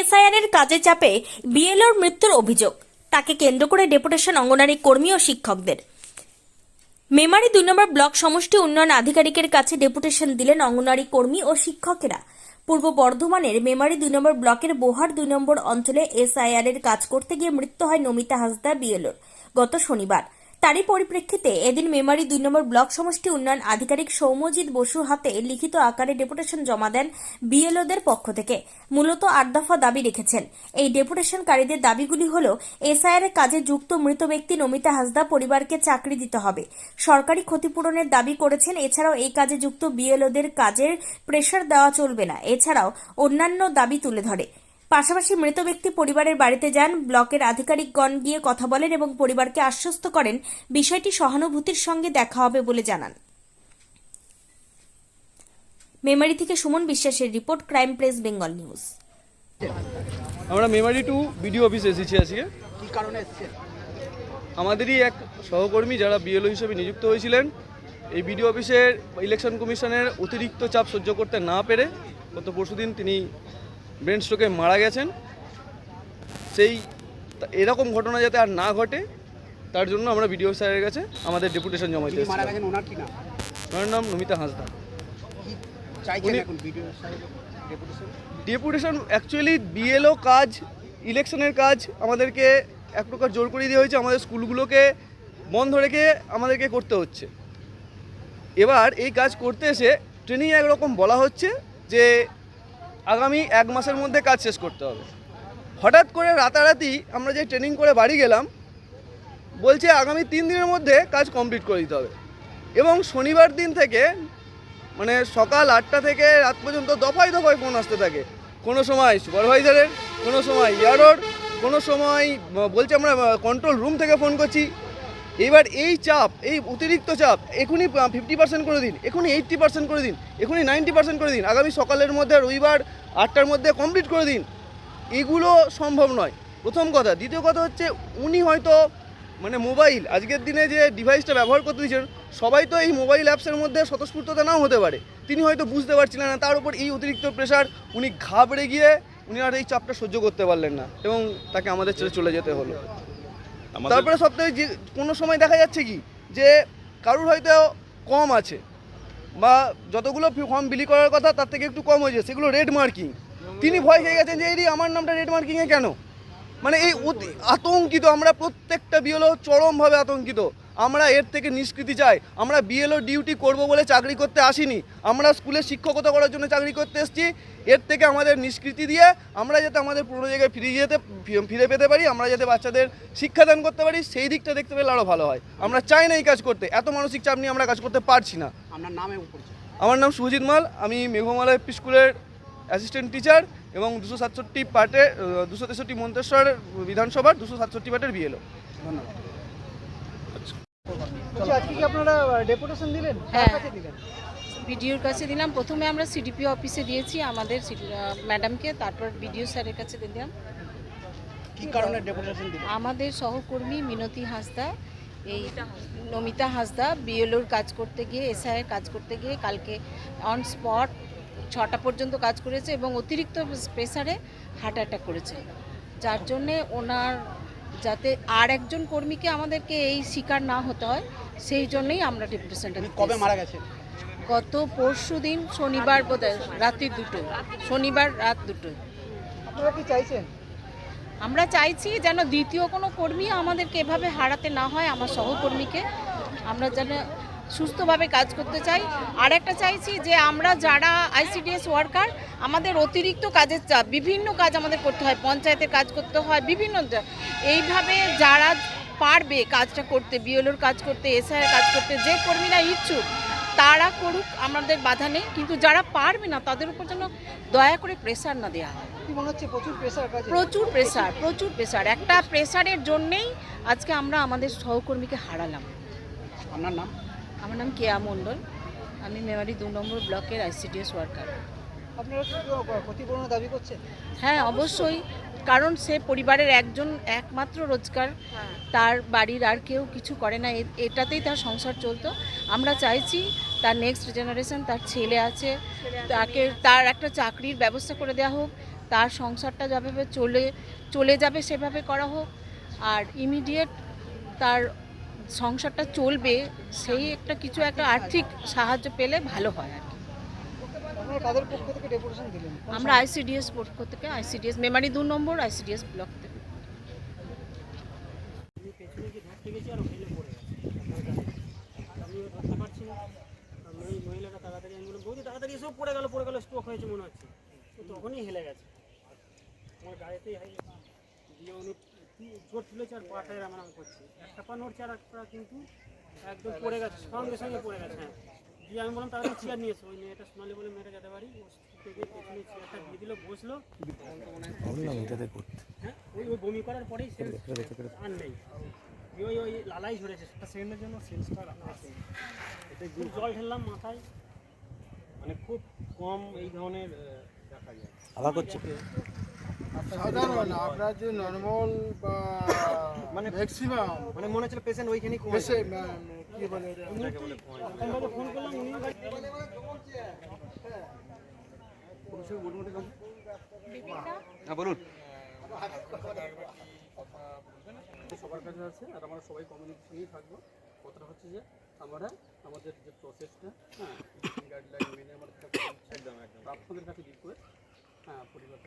SIR এর কাজে চাপে বিএলওর মৃত্যুর অভিযোগ। তাকে কেন্দ্র করে ডেপুটেশন অঙ্গনারী কর্মী ও শিক্ষকদের। মেমারি দুই নম্বর ব্লক সমষ্টি উন্নয়ন আধিকারিকের কাছে ডেপুটেশন দিলেন অঙ্গনারী কর্মী ও শিক্ষকেরা। পূর্ব বর্ধমানের মেমারি দুই নম্বর ব্লকের বোহার দুই নম্বর অঞ্চলে এসআইআর এর কাজ করতে গিয়ে মৃত্যু হয় নমিতা হাসদা বিএলওর। গত শনিবার তারই পরিপ্রেক্ষিতে এদিন মেমারি দুই নম্বর ব্লক সমষ্টি উন্নয়ন আধিকারিক সৌম্যজিৎ বসু হাতে লিখিত আকারে ডেপুটেশন জমা দেন বিএলওদের পক্ষ থেকে। মূলত আট দফা দাবি রেখেছেন। এই ডেপুটেশনকারীদের দাবিগুলি হল এসআইআর কাজে যুক্ত মৃত ব্যক্তি নমিতা হাসদা পরিবারকে চাকরি দিতে হবে। সরকারি ক্ষতিপূরণের দাবি করেছেন, এছাড়াও এই কাজে যুক্ত বিএলওদের কাজের প্রেশার দেওয়া চলবে না। এছাড়াও অন্যান্য দাবি তুলে ধরে। পাশাপাশি মৃত ব্যক্তি পরিবারের বাড়িতে যান ব্লকের আধিকারিকগণ গিয়ে কথা বলেন এবং পরিবারকে আশ্বস্ত করেন বিষয়টি সহানুভূতির সঙ্গে দেখা হবে বলে জানান। মেমারি থেকে সুমন বিশ্বাসের report crime press Bengal news. আমরা মেমারি টু বিডিও অফিসে এসেছি আজকে। কি কারণে এসছেন? আমাদেরই এক সহকর্মী যারা বিএলও হিসেবে নিযুক্ত হয়েছিলেন এই বিডিও অফিসের ইলেকশন কমিশনের অতিরিক্ত চাপ সহ্য করতে না পেরে গত পরশুদিন তিনি ব্রেন স্ট্রোকে মারা গেছেন সেই এরকম ঘটনা যাতে আর না ঘটে তার জন্য আমরা বিডিও স্যারের কাছে আমাদের ডেপুটেশন জমা দিয়েছি ওনার নাম? Namita Hansda. Deputation? Actually BLO কাজ ইলেকশনের কাজ আমাদেরকে এক প্রকার জোর করে দেওয়া হয়েছে আমাদের স্কুলগুলোকে বন্ধ রেখে আমাদেরকে করতে হচ্ছে। এবার এই কাজ করতে এসে ট্রেনিং একরকম বলা হচ্ছে যে আগামী এক মাসের মধ্যে কাজ শেষ করতে হবে। হঠাৎ করে রাতারাতি আমরা যে ট্রেনিং করে বাড়ি গেলাম, বলছে আগামী তিন দিনের মধ্যে কাজ কমপ্লিট করে দিতে হবে। এবং শনিবার দিন থেকে মানে সকাল আটটা থেকে রাত পর্যন্ত দফায় দফায় ফোন আসতে থাকে। কোনো সময় সুপারভাইজারের কোনো সময় ইয়ারোর, কোনো সময়, বলছে আমরা কন্ট্রোল রুম থেকে ফোন করছি। এবার এই চাপ, এই অতিরিক্ত চাপ, এখনই ফিফটি পার্সেন্ট করে দিন, এখনই এইট্টি পার্সেন্ট করে দিন, এখনই নাইনটি পার্সেন্ট করে দিন, আগামী সকালের মধ্যে রবিবার আটটার মধ্যে কমপ্লিট করে দিন। এগুলো সম্ভব নয়। প্রথম কথা। দ্বিতীয় কথা হচ্ছে, উনি হয়তো মানে মোবাইল আজকের দিনে যে ডিভাইসটা ব্যবহার করতে দিচ্ছেন সবাই তো এই মোবাইল অ্যাপসের মধ্যে স্বতঃস্ফূর্ততা নাও হতে পারে। তিনি হয়তো বুঝতে পারছিলেন না, তার উপর এই অতিরিক্ত প্রেশার উনি ঘাবড়ে গিয়ে, উনি আর এই চাপটা সহ্য করতে পারলেন না এবং তাকে আমাদের ছেড়ে চলে যেতে হলো। তারপরে সপ্তাহে যে কোনো সময় দেখা যাচ্ছে কি, যে কারুর হয়তো কম আছে বা যতগুলো ফর্ম বিলি করার কথা তার থেকে একটু কম হয়েছে, সেগুলো রেড মার্কিং তিনি ভয় খেয়ে গেছেন যে এই আমার নামটা রেড মার্কিংয়ে কেন? মানে এই আতঙ্কিত, আমরা প্রত্যেকটা বিএলও চরমভাবে আতঙ্কিত। আমরা এর থেকে নিষ্কৃতি চাই। আমরা বিএলও ডিউটি করব বলে চাকরি করতে আসিনি। আমরা স্কুলে শিক্ষকতা করার জন্য চাকরি করতে এসেছি। এর থেকে আমাদের নিষ্কৃতি দিয়ে আমরা যাতে আমাদের পুরনো জায়গায় ফিরে যেতে ফিরে পেতে পারি আমরা যাতে বাচ্চাদের শিক্ষাদান করতে পারি সেই দিকটা দেখতে পেলে আরও ভালো হয়। আমরা চাই না এই কাজ করতে এত মানসিক চাপ নিয়ে আমরা কাজ করতে পারছি না। আপনার নামে আমার নাম সুজিত মাল আমি মেঘমালা এপি স্কুলের অ্যাসিস্ট্যান্ট টিচার এবং দুশো সাতষট্টি পার্টে দুশো তেষট্টি মন্তেশ্বর বিধানসভার দুশো সাতষট্টি পার্টের বিএলও ধন্যবাদ বলছি আজকে কি আপনারা ডেপুটেশন দিলেন? হ্যাঁ। দিলেন? বিডিওর কাছে দিলাম। প্রথমে আমরা সিডিপি অফিসে দিয়েছি আমাদের ম্যাডামকে তারপর বিডিও স্যারের কাছে দিলাম। কি কারণে ডেপুটেশন দিলেন? আমাদের সহকর্মী মিনতি হাসদা এই নমিতা হাসদা বিএলওর কাজ করতে গিয়ে এসআইয়ের কাজ করতে গিয়ে কালকে অন স্পট ছটা পর্যন্ত কাজ করেছে এবং অতিরিক্ত প্রেসারে হার্ট অ্যাটাক করেছে। যার জন্যে ওনার যাতে আর একজন কর্মীকে আমাদেরকে এই শিকার না হতে হয় সেই জন্যই আমরা ডেপুটেশনটা উনি কবে মারা গেছেন? গত পরশু দিন শনিবার বোধহয় রাত্রি দুটো শনিবার রাত দুটোয়। আপনারা কি চাইছেন? আমরা চাইছি যেন দ্বিতীয় কোনো কর্মী আমাদেরকে এভাবে হারাতে না হয় আমার সহকর্মীকে। আমরা যেন সুস্থভাবে কাজ করতে চাই। আর একটা চাইছি যে আমরা যারা আইসিডিএস ওয়ার্কার আমাদের অতিরিক্ত কাজের চাপ বিভিন্ন কাজ আমাদের করতে হয় পঞ্চায়েতের কাজ করতে হয় বিভিন্ন এইভাবে যারা পারবে কাজটা করতে বিএলওর কাজ করতে এসআইয়ের কাজ করতে যে কর্মীরা ইচ্ছুক তারা করুক আমাদের বাধা নেই। কিন্তু যারা পারবে না তাদের উপর যেন দয়া করে প্রেসার না দেওয়া হয়। মনে হচ্ছে? প্রচুর প্রেসার প্রচুর প্রেসার প্রচুর প্রেসার একটা প্রেসারের জন্যেই আজকে আমরা আমাদের সহকর্মীকে হারালাম। আপনার নাম? আমার নাম কেয়া মণ্ডল। আমি মেমারি দু নম্বর ব্লকের আইসিডিএস ওয়ার্কার আপনারা ক্ষতিপূরণ দাবি করছেন? হ্যাঁ অবশ্যই। কারণ সে পরিবারের একজন একমাত্র রোজগার। তার বাড়ির আর কেউ কিছু করে না। এটাতেই তার সংসার চলতো। আমরা চাইছি তার নেক্সট জেনারেশন তার ছেলে আছে তাকে তার একটা চাকরির ব্যবস্থা করে দেওয়া হোক তার সংসারটা যেভাবে চলে চলে যাবে সেভাবে করা হোক আর ইমিডিয়েট তার সংসারটা চলবে সেই একটা কিছু একটা আর্থিক সাহায্য পেলে ভালো হয় আর কি। আমরা আইসিডিএস পক্ষ থেকে আইসিডিএস মেমারি দু নম্বর আইসিডিএস ব্লক থেকে পেছনে গিয়ে ধরতে গেছি আর ফেলে পড়ে গেছে আমি ধরতে পারছি না আমি ওই মহিলাটা তাড়াতাড়ি আমি বললাম বৌদি পড়ে গেল পড়ে গেল স্ট্রোক হয়েছে মনে হচ্ছে। তো তখনই হেলে গেছে। আমার গাড়িতেই হাই দিয়ে উনি জোর তুলেছে আর পাটায় রামারাম করছে। একটা পা নড়ছে আর একটা কিন্তু একদম পড়ে গেছে সঙ্গে সঙ্গে পড়ে গেছে হ্যাঁ। দিয়ে আমি বললাম তাড়াতাড়ি চেয়ার নিয়ে এসো। ওই মেয়েটা সোনালি বলে মেয়েটা যেতে পারি। পেছনে চেয়ারটা দিয়ে দিল বসল। হ্যাঁ ওই ওই বমি করার পরেই সেন্স আর নেই। দিয়ে ওই ওই লালাই ঝরেছে। একটা সেকেন্ডের জন্য সেন্সটা আছে। এটা খুব জল ঢেললাম মাথায়। মানে খুব কম এই ধরনের দেখা যায়। সাধারণ আপনার যে নর্মাল বা মানে ম্যাক্সিমাম মানে মনে হচ্ছিল পেশেন্ট ওইখানেই কমে কি বলে? আমরা ফোন করলাম উনি হ্যাঁ বলুন। সবার কাছে আছে আর আমরা সবাই কমিউনিকেশনেই থাকব। কথাটা হচ্ছে যে আমরা আমাদের যে প্রসেসটা হ্যাঁ গাইডলাইন মেনে আমরা আপনাদের কাছে রিকোয়েস্ট হ্যাঁ পরিবার